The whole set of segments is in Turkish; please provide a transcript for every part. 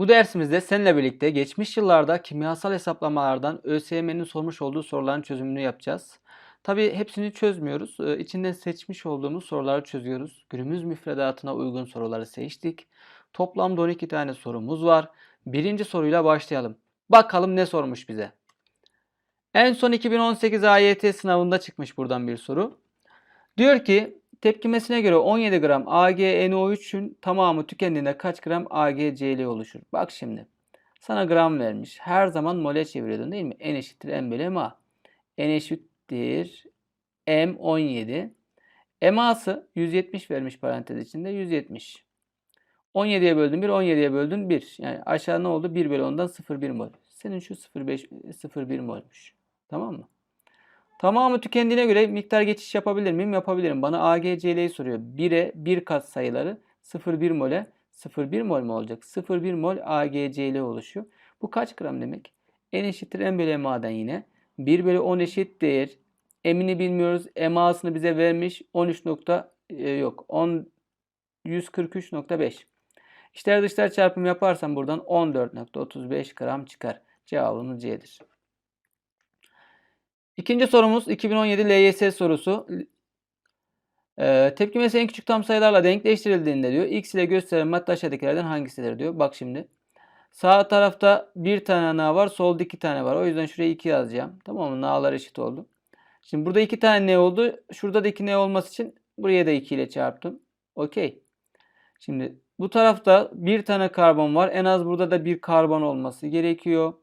Bu dersimizde seninle birlikte geçmiş yıllarda kimyasal hesaplamalardan ÖSYM'nin sormuş olduğu soruların çözümünü yapacağız. Tabii hepsini çözmüyoruz. Ee, İçinden seçmiş olduğumuz soruları çözüyoruz. Günümüz müfredatına uygun soruları seçtik. Toplamda 12 tane sorumuz var. Birinci soruyla başlayalım. Bakalım ne sormuş bize. En son 2018 AYT sınavında çıkmış buradan bir soru. Diyor ki tepkimesine göre 17 gram AgNO3'ün tamamı tükendiğinde kaç gram AgCl oluşur? Bak şimdi. Sana gram vermiş. Her zaman mole çeviriyordun değil mi? N eşittir M bölü MA. N eşittir M17. MA'sı 170 vermiş parantez içinde. 170. 17'ye böldün 1, 17'ye böldün 1. Yani aşağı ne oldu? 1 bölü 10'dan 0,1 mol. Senin şu 0,5 0,1 molmuş. Tamam mı? Tamamı tükendiğine göre miktar geçiş yapabilir miyim? Yapabilirim. Bana AgCl'yi soruyor. 1'e 1 kat sayıları 0,1 mole 0,1 mol mu olacak? 0,1 mol AgCl oluşuyor. Bu kaç gram demek? N eşittir M bölü MA'dan yine. 1 bölü 10 eşittir. M'ini bilmiyoruz. MA'sını bize vermiş. 13 nokta e, yok. 10 143.5. İçler dışlar çarpımı yaparsam buradan 14.35 gram çıkar. Cevabımız C'dir. İkinci sorumuz 2017 LYS sorusu. Ee, tepkimesi en küçük tam sayılarla denkleştirildiğinde diyor x ile gösterilen madde aşağıdakilerden hangisidir diyor. Bak şimdi. Sağ tarafta bir tane na var, solda iki tane var. O yüzden şuraya 2 yazacağım. Tamam mı? Na'lar eşit oldu. Şimdi burada iki tane ne oldu? Şurada da iki ne olması için buraya da 2 ile çarptım. Okey. Şimdi bu tarafta bir tane karbon var. En az burada da bir karbon olması gerekiyor.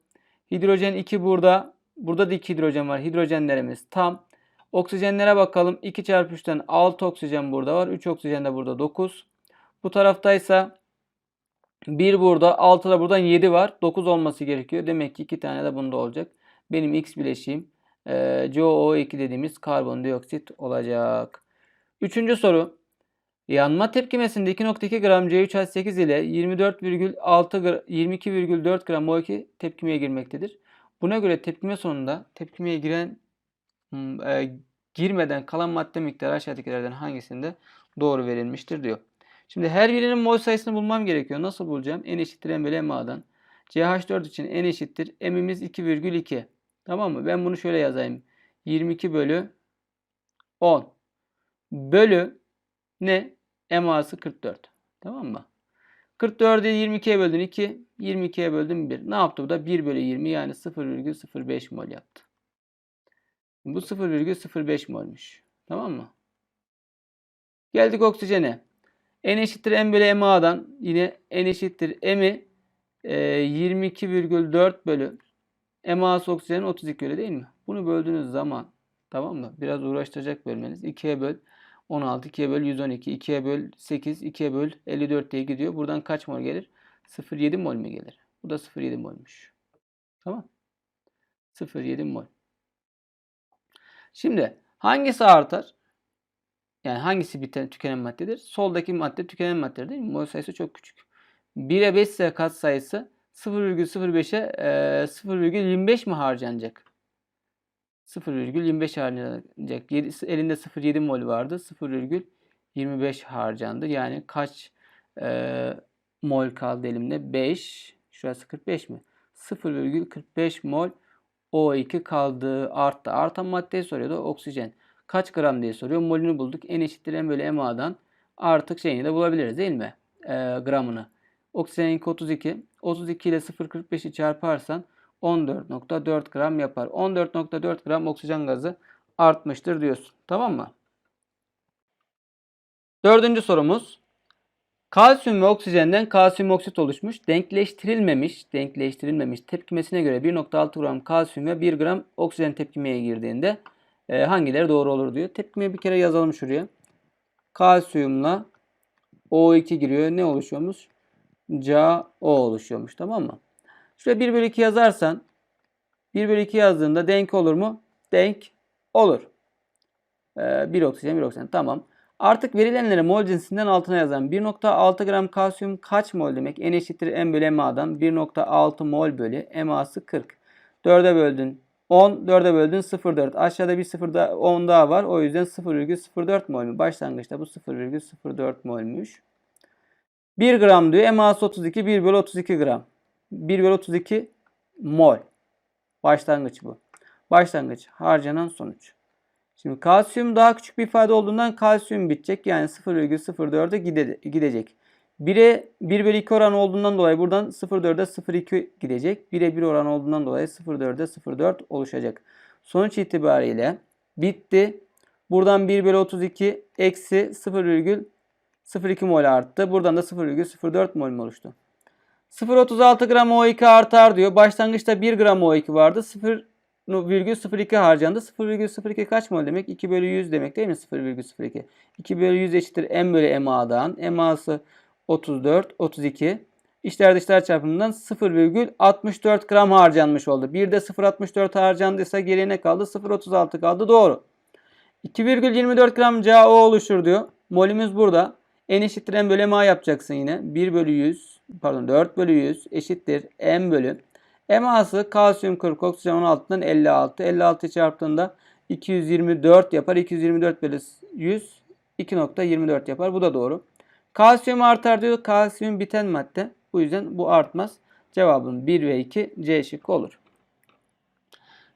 Hidrojen 2 burada. Burada da 2 hidrojen var. Hidrojenlerimiz tam. Oksijenlere bakalım. 2 çarpı 3'ten 6 oksijen burada var. 3 oksijen de burada 9. Bu taraftaysa 1 burada. 6 da buradan 7 var. 9 olması gerekiyor. Demek ki 2 tane de bunda olacak. Benim X bileşiğim e, CO2 dediğimiz karbondioksit olacak. Üçüncü soru. Yanma tepkimesinde 2.2 gram C3H8 ile 24,6 22,4 gram O2 tepkimeye girmektedir. Buna göre tepkime sonunda tepkimeye giren e, girmeden kalan madde miktarı aşağıdakilerden hangisinde doğru verilmiştir diyor. Şimdi her birinin mol sayısını bulmam gerekiyor. Nasıl bulacağım? N eşittir M bölü MA'dan. CH4 için N eşittir. M'imiz 2,2. Tamam mı? Ben bunu şöyle yazayım. 22 bölü 10. Bölü ne? MA'sı 44. Tamam mı? 44'ü 22'ye böldün 2. 22'ye böldüm 1. Ne yaptı bu da? 1 bölü 20 yani 0,05 mol yaptı. Bu 0,05 molmuş. Tamam mı? Geldik oksijene. N eşittir M bölü MA'dan yine N eşittir M'i e, 22,4 bölü MA'sı oksijenin 32 öyle değil mi? Bunu böldüğünüz zaman tamam mı? Biraz uğraştıracak bölmeniz. 2'ye böl 16, 2'ye böl 112, 2'ye böl 8, 2'ye böl 54 diye gidiyor. Buradan kaç mol gelir? 0,7 mol mi gelir? Bu da 0,7 molmuş. Tamam. 0,7 mol. Şimdi hangisi artar? Yani hangisi biten tükenen maddedir? Soldaki madde tükenen maddedir değil mi? Mol sayısı çok küçük. 1'e 5 ise kat sayısı 0,05'e e, 0,25 mi harcanacak? 0,25 harcanacak. Elinde 0,7 mol vardı. 0,25 harcandı. Yani kaç e, mol kaldı elimde? 5. Şurası 45 mi? 0,45 mol O2 kaldı. Arttı. Artan maddeyi soruyordu. Oksijen. Kaç gram diye soruyor. Molünü bulduk. N eşittir M bölü MA'dan artık şeyini de bulabiliriz değil mi? E, gramını. Oksijen 32. 32 ile 0,45'i çarparsan 14.4 gram yapar. 14.4 gram oksijen gazı artmıştır diyorsun. Tamam mı? Dördüncü sorumuz. Kalsiyum ve oksijenden kalsiyum oksit oluşmuş. Denkleştirilmemiş, denkleştirilmemiş tepkimesine göre 1.6 gram kalsiyum ve 1 gram oksijen tepkimeye girdiğinde e, hangileri doğru olur diyor. Tepkimeyi bir kere yazalım şuraya. Kalsiyumla O2 giriyor. Ne oluşuyormuş? CaO oluşuyormuş. Tamam mı? Şuraya 1 bölü 2 yazarsan 1 bölü 2 yazdığında denk olur mu? Denk olur. Ee, 1 oksijen 1 oksijen. Tamam. Artık verilenleri mol cinsinden altına yazalım. 1.6 gram kalsiyum kaç mol demek? N eşittir M bölü MA'dan 1.6 mol bölü MA'sı 40. 4'e böldün 10, 4'e böldün 0.4. Aşağıda bir 0 da 10 daha var. O yüzden 0,04 mol mü? Başlangıçta bu 0,04 molmuş. 1 gram diyor. eması 32 1 bölü 32 gram. 1 bölü 32 mol. Başlangıç bu. Başlangıç. Harcanan sonuç. Şimdi kalsiyum daha küçük bir ifade olduğundan kalsiyum bitecek. Yani 0,04'e gide, gidecek. 1'e 1 bölü 2 oran olduğundan dolayı buradan 0,4'e 0,2 gidecek. 1'e 1 oran olduğundan dolayı 0,4'e 0,4 oluşacak. Sonuç itibariyle bitti. Buradan 1 bölü 32 eksi 0,02 mol arttı. Buradan da 0,04 mol oluştu. 0,36 gram O2 artar diyor. Başlangıçta 1 gram O2 vardı. 0,02 harcandı. 0,02 kaç mol demek? 2 bölü 100 demek değil mi? 0,02. 2 bölü 100 eşittir M bölü MA'dan. MA'sı 34, 32. İçler dışlar çarpımından 0,64 gram harcanmış oldu. Bir de 0,64 harcandıysa geriye ne kaldı? 0,36 kaldı. Doğru. 2,24 gram CaO oluşur diyor. Molümüz burada. N eşittir M bölü MA yapacaksın yine. 1 bölü 100 pardon 4 bölü 100 eşittir M bölü. MA'sı kalsiyum 40 oksijen 16'dan 56. 56 çarptığında 224 yapar. 224 bölü 100 2.24 yapar. Bu da doğru. Kalsiyum artar diyor. Kalsiyum biten madde. Bu yüzden bu artmaz. Cevabın 1 ve 2 C şıkkı olur.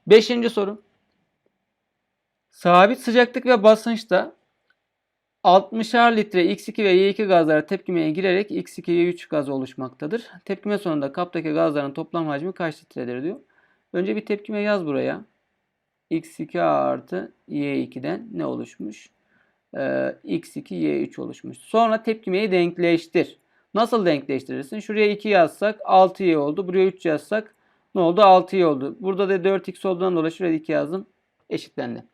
Beşinci soru. Sabit sıcaklık ve basınçta 60'ar litre X2 ve Y2 gazları tepkimeye girerek X2 Y3 gazı oluşmaktadır. Tepkime sonunda kaptaki gazların toplam hacmi kaç litredir diyor. Önce bir tepkime yaz buraya. X2 artı Y2'den ne oluşmuş? Ee, X2 Y3 oluşmuş. Sonra tepkimeyi denkleştir. Nasıl denkleştirirsin? Şuraya 2 yazsak 6Y oldu. Buraya 3 yazsak ne oldu? 6Y oldu. Burada da 4X olduğundan dolayı şuraya 2 yazdım. Eşitlendi.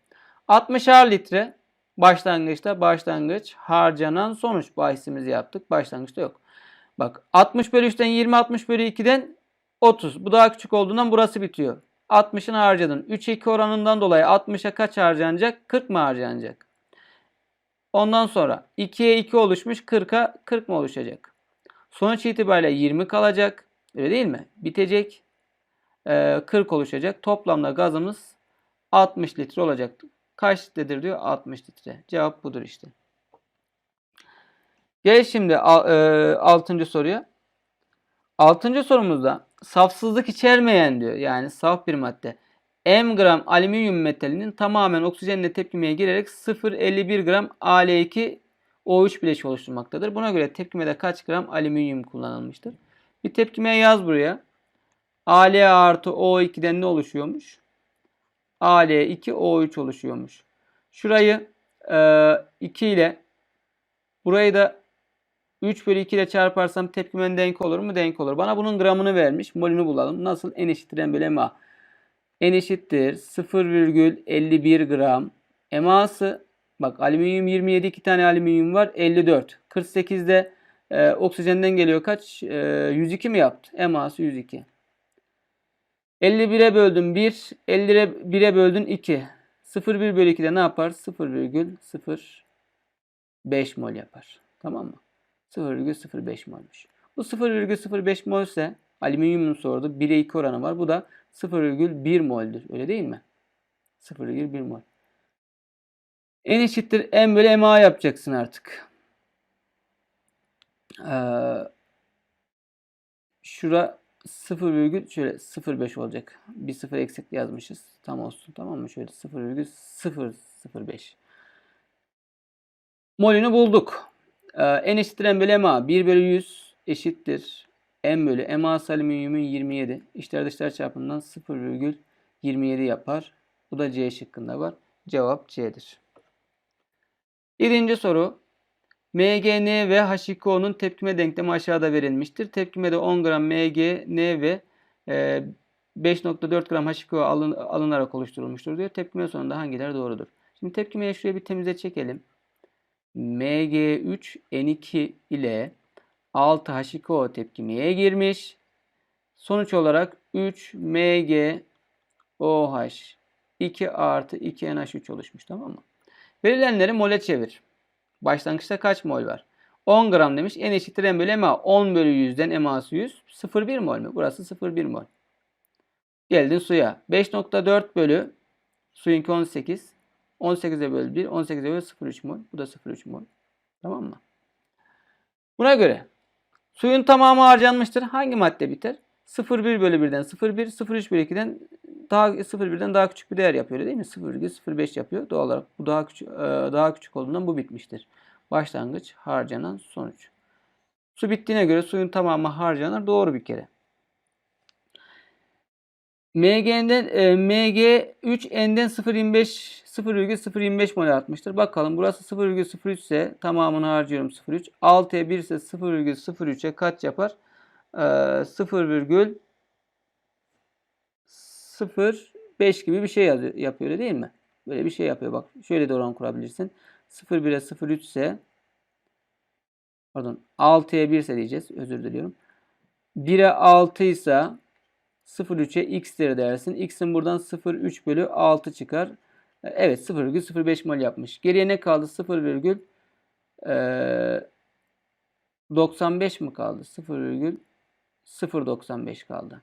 60'ar litre başlangıçta başlangıç harcanan sonuç bahisimizi yaptık. Başlangıçta yok. Bak 60 bölü 3'ten 20 60 bölü 2'den 30. Bu daha küçük olduğundan burası bitiyor. 60'ını harcadın. 3-2 oranından dolayı 60'a kaç harcanacak? 40 mı harcanacak? Ondan sonra 2'ye 2 oluşmuş 40'a 40 mı oluşacak? Sonuç itibariyle 20 kalacak. Öyle değil mi? Bitecek. Ee, 40 oluşacak. Toplamda gazımız 60 litre olacaktı. Kaç litredir diyor? 60 litre. Cevap budur işte. Gel şimdi 6. soruya. 6. sorumuzda safsızlık içermeyen diyor. Yani saf bir madde. M gram alüminyum metalinin tamamen oksijenle tepkimeye girerek 0,51 gram Al2 O3 bileşi oluşturmaktadır. Buna göre tepkimede kaç gram alüminyum kullanılmıştır? Bir tepkimeye yaz buraya. Al artı O2'den ne oluşuyormuş? Al2O3 oluşuyormuş. Şurayı e, 2 ile burayı da 3 bölü 2 ile çarparsam tepkimen denk olur mu? Denk olur. Bana bunun gramını vermiş. Molünü bulalım. Nasıl? N eşittir M bölü MA. N eşittir 0,51 gram. MA'sı bak alüminyum 27 2 tane alüminyum var. 54. 48'de e, oksijenden geliyor kaç? E, 102 mi yaptı? MA'sı 102. 51'e böldüm 1. 50'ye 1'e böldün 2. 0,1 bölü 2'de ne yapar? 0,05 mol yapar. Tamam mı? 0,05 molmuş. Bu 0,05 mol ise alüminyumun sordu. 1'e 2 oranı var. Bu da 0,1 mol'dür. Öyle değil mi? 0,1 mol. En eşittir M bölü MA yapacaksın artık. Ee, şura 0 virgül şöyle 0,5 olacak. Bir 0 eksik yazmışız. Tam olsun tamam mı? Şöyle 0,005. Molünü bulduk. Ee, N eşittir M bölü MA. 1 bölü 100 eşittir. M bölü MA alüminyumun 27. İçler dışlar çarpımından 0,27 yapar. Bu da C şıkkında var. Cevap C'dir. Birinci soru. MgN ve H2O'nun tepkime denklemi aşağıda verilmiştir. Tepkimede 10 gram MgN ve 5.4 e, gram H2O alın, alınarak oluşturulmuştur diyor. Tepkime sonunda hangileri doğrudur? Şimdi tepkimeye şuraya bir temize çekelim. Mg3N2 ile 6H2O tepkimeye girmiş. Sonuç olarak 3 MgOH 2 artı 2NH3 oluşmuş tamam mı? Verilenleri mole çevir. Başlangıçta kaç mol var? 10 gram demiş. N eşittir M bölü MA. 10 bölü 100'den MA'sı 100. 0,1 mol mü? Burası 0,1 mol. Geldin suya. 5.4 bölü suyunki 18. 18'e bölü 1. 18'e bölü 0,3 mol. Bu da 0,3 mol. Tamam mı? Buna göre Suyun tamamı harcanmıştır. Hangi madde biter? 0,1 bölü 1'den 0,1, 0,3 bölü 2'den daha 0,1'den daha küçük bir değer yapıyor değil mi? 0,05 yapıyor. Doğal olarak bu daha küçük e, daha küçük olduğundan bu bitmiştir. Başlangıç harcanan sonuç. Su bittiğine göre suyun tamamı harcanır. Doğru bir kere. MG'den e, MG 3N'den 0.25 0,025 mol atmıştır. Bakalım burası 0,03 ise tamamını harcıyorum 0,3. 6'ya 1 ise 0,03'e kaç yapar? Ee, 0,05 gibi bir şey yapıyor değil mi? Böyle bir şey yapıyor bak. Şöyle de oran kurabilirsin. 0,1'e 0,3 ise pardon 6'ya 1 ise diyeceğiz. Özür diliyorum. 1'e 6 ise 0,3'e x'tir dersin. X'in buradan 0,3 bölü 6 çıkar. Evet 0,05 mol yapmış. Geriye ne kaldı? 0,95 mi kaldı? 0,095 kaldı.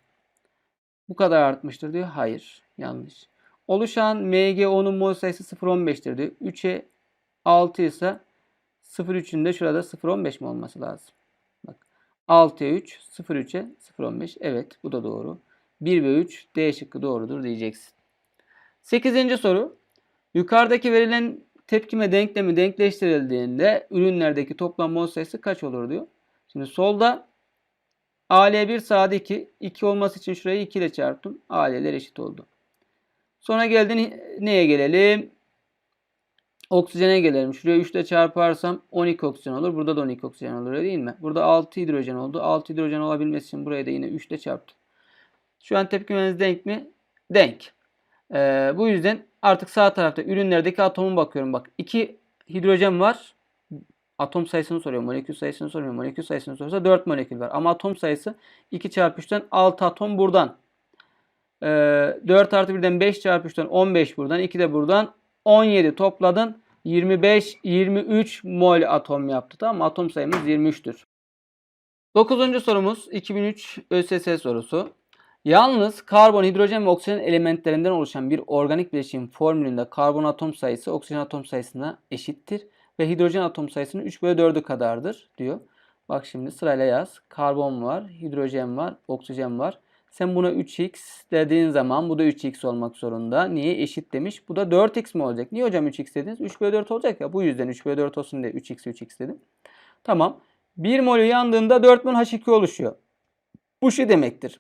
Bu kadar artmıştır diyor. Hayır. Yanlış. Oluşan MgO'nun mol sayısı 0,15'tir diyor. 3'e 6 ise 0,3'ün de şurada 0,15 mi olması lazım? Bak. 6'ya 3, 0,3'e 0,15. Evet bu da doğru. 1 ve 3 D şıkkı doğrudur diyeceksin. 8. soru. Yukarıdaki verilen tepkime denklemi denkleştirildiğinde ürünlerdeki toplam mol sayısı kaç olur diyor. Şimdi solda AL1 sağda 2. 2 olması için şurayı 2 ile çarptım. AL'ler eşit oldu. Sonra geldin neye gelelim? Oksijene gelelim. Şuraya 3 ile çarparsam 12 oksijen olur. Burada da 12 oksijen olur değil mi? Burada 6 hidrojen oldu. 6 hidrojen olabilmesi için buraya da yine 3 ile çarptım. Şu an tepkimeniz denk mi? Denk. Ee, bu yüzden artık sağ tarafta ürünlerdeki atomun bakıyorum. Bak 2 hidrojen var. Atom sayısını soruyor. Molekül sayısını soruyor. Molekül sayısını sorarsa 4 molekül var. Ama atom sayısı 2 çarpı 3'ten 6 atom buradan. Ee, 4 artı 1'den 5 çarpı 3'ten 15 buradan. 2 de buradan. 17 topladın. 25, 23 mol atom yaptı. Tamam mı? Atom sayımız 23'tür. 9. sorumuz 2003 ÖSS sorusu. Yalnız karbon, hidrojen ve oksijen elementlerinden oluşan bir organik bileşiğin formülünde karbon atom sayısı oksijen atom sayısına eşittir ve hidrojen atom sayısının 3 bölü 4'ü kadardır diyor. Bak şimdi sırayla yaz. Karbon var, hidrojen var, oksijen var. Sen buna 3x dediğin zaman bu da 3x olmak zorunda. Niye? Eşit demiş. Bu da 4x mi olacak? Niye hocam 3x dediniz? 3 bölü 4 olacak ya. Bu yüzden 3 bölü 4 olsun diye 3x 3x dedim. Tamam. 1 molü yandığında 4 mol H2O oluşuyor. Bu şu demektir.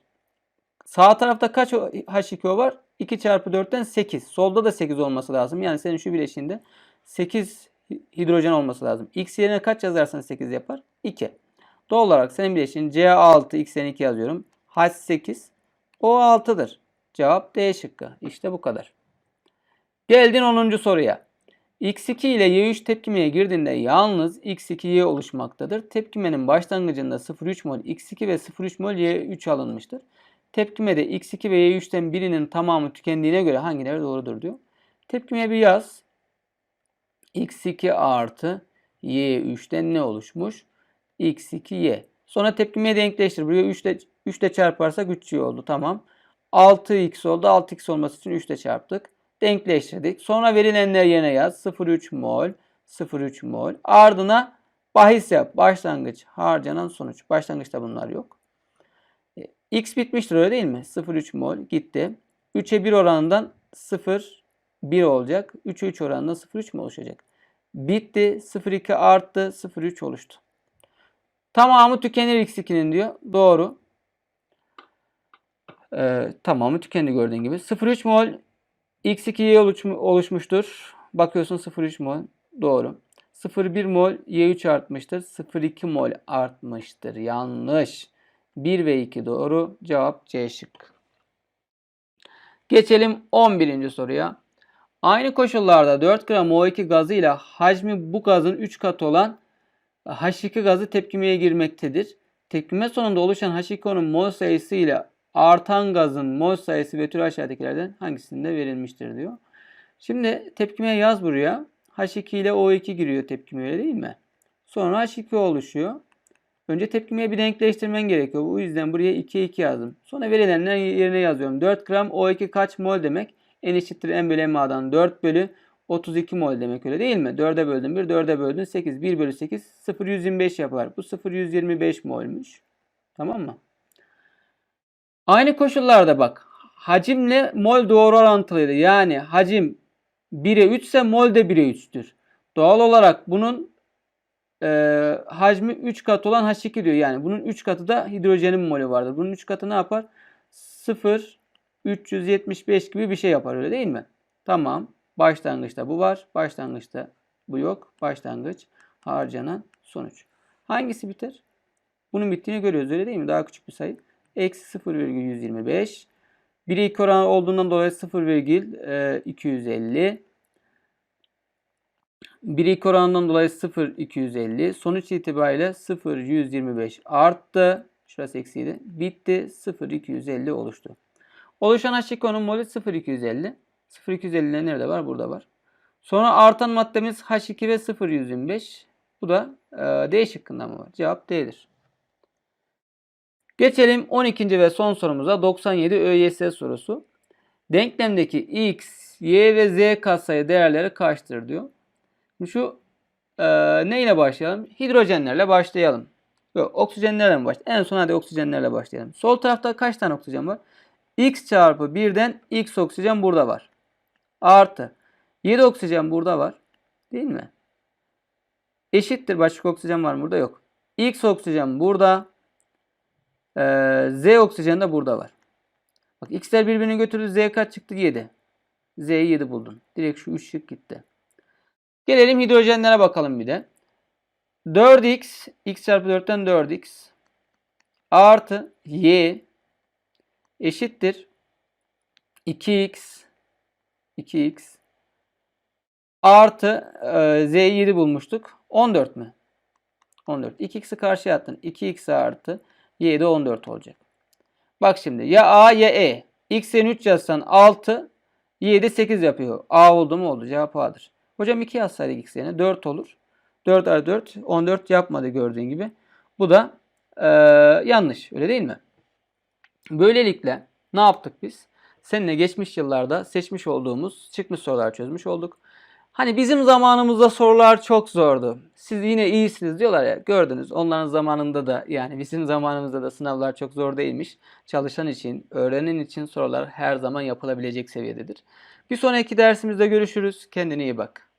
Sağ tarafta kaç H2O var? 2 çarpı 4'ten 8. Solda da 8 olması lazım. Yani senin şu bileşiğinde 8 hidrojen olması lazım. X yerine kaç yazarsan 8 yapar? 2. Doğal olarak senin bileşiğin C6 X'den 2 yazıyorum. H8 O6'dır. Cevap D şıkkı. İşte bu kadar. Geldin 10. soruya. X2 ile Y3 tepkimeye girdiğinde yalnız X2Y oluşmaktadır. Tepkimenin başlangıcında 0,3 mol X2 ve 0,3 mol Y3 alınmıştır. Tepkimede X2 ve Y3'ten birinin tamamı tükendiğine göre hangileri doğrudur diyor. Tepkimeye bir yaz. X2 artı Y3'ten ne oluşmuş? X2Y. Sonra tepkimeye denkleştir. Buraya 3 ile, 3 ile çarparsak 3Y oldu. Tamam. 6x oldu. 6x olması için 3 ile çarptık. Denkleştirdik. Sonra verilenler yerine yaz. 0,3 mol, 0,3 mol. Ardına bahis yap. Başlangıç, harcanan sonuç. Başlangıçta bunlar yok. X bitmiştir öyle değil mi? 0,3 mol gitti. 3'e 1 oranından 0, 1 olacak. 3'e 3 oranında 0,3 mi oluşacak? Bitti. 0,2 arttı. 0,3 oluştu. Tamamı tükenir X2'nin diyor. Doğru. Ee, tamamı tükendi gördüğün gibi. 0,3 mol X2'ye oluşmuştur. Bakıyorsun 0,3 mol. Doğru. 0,1 mol Y3 artmıştır. 0,2 mol artmıştır. Yanlış. 1 ve 2 doğru. Cevap C şık. Geçelim 11. soruya. Aynı koşullarda 4 gram O2 gazı ile hacmi bu gazın 3 katı olan H2 gazı tepkimeye girmektedir. Tepkime sonunda oluşan H2O'nun mol sayısı ile artan gazın mol sayısı ve tür aşağıdakilerden hangisinde verilmiştir diyor. Şimdi tepkime yaz buraya. H2 ile O2 giriyor tepkime öyle değil mi? Sonra H2O oluşuyor. Önce tepkimeye bir denkleştirmen gerekiyor. Bu yüzden buraya 2'ye 2 yazdım. Sonra verilenler yerine yazıyorum. 4 gram O2 kaç mol demek? N eşittir M bölü MA'dan 4 bölü 32 mol demek öyle değil mi? 4'e böldün 1, 4'e böldün 8. 1 bölü 8 0 125 yapar. Bu 0 125 molmuş. Tamam mı? Aynı koşullarda bak. Hacimle mol doğru orantılıydı. Yani hacim 1'e 3 ise mol de 1'e 3'tür. Doğal olarak bunun e, hacmi 3 kat olan H2 diyor. Yani bunun 3 katı da hidrojenin molü vardır. Bunun 3 katı ne yapar? 0 375 gibi bir şey yapar öyle değil mi? Tamam. Başlangıçta bu var. Başlangıçta bu yok. Başlangıç harcanan sonuç. Hangisi biter? Bunun bittiğini görüyoruz öyle değil mi? Daha küçük bir sayı. Eksi 0,125. 1'e 2 oranı olduğundan dolayı 0,250. 1'e 2 oranından dolayı 0,250. Sonuç itibariyle 0,125 arttı. Şurası eksiydi. Bitti. 0,250 oluştu. Oluşan H2O'nun molü 0,250. 0,250 nerede var? Burada var. Sonra artan maddemiz H2 ve 0,125. Bu da e, D şıkkında mı var? Cevap D'dir. Geçelim 12. ve son sorumuza 97 ÖYS sorusu. Denklemdeki x, y ve z katsayı değerleri kaçtır diyor. Şu e, neyle başlayalım? Hidrojenlerle başlayalım. Yok oksijenlerle mi başlayalım? En son hadi oksijenlerle başlayalım. Sol tarafta kaç tane oksijen var? X çarpı 1'den x oksijen burada var. Artı 7 oksijen burada var. Değil mi? Eşittir. Başka oksijen var mı burada? Yok. X oksijen burada. Ee, Z oksijen de burada var. Bak X'ler birbirini götürdü. Z kaç çıktı? 7. Z'yi 7 buldun. Direkt şu 3 şık gitti. Gelelim hidrojenlere bakalım bir de. 4x, x çarpı 4'ten 4x artı y eşittir 2x 2x artı e, z 7 bulmuştuk. 14 mü? 14. 2x'i karşıya attın. 2x artı y de 14 olacak. Bak şimdi ya a ya e. x'in 3 yazsan 6 y de 8 yapıyor. a oldu mu oldu. Cevap a'dır. Hocam 2 yazsaydık x yerine 4 olur. 4 artı 4 14 yapmadı gördüğün gibi. Bu da e, yanlış. Öyle değil mi? Böylelikle ne yaptık biz? Seninle geçmiş yıllarda seçmiş olduğumuz çıkmış sorular çözmüş olduk. Hani bizim zamanımızda sorular çok zordu. Siz yine iyisiniz diyorlar ya. Gördünüz. Onların zamanında da yani bizim zamanımızda da sınavlar çok zor değilmiş. Çalışan için, öğrenen için sorular her zaman yapılabilecek seviyededir. Bir sonraki dersimizde görüşürüz. Kendine iyi bak.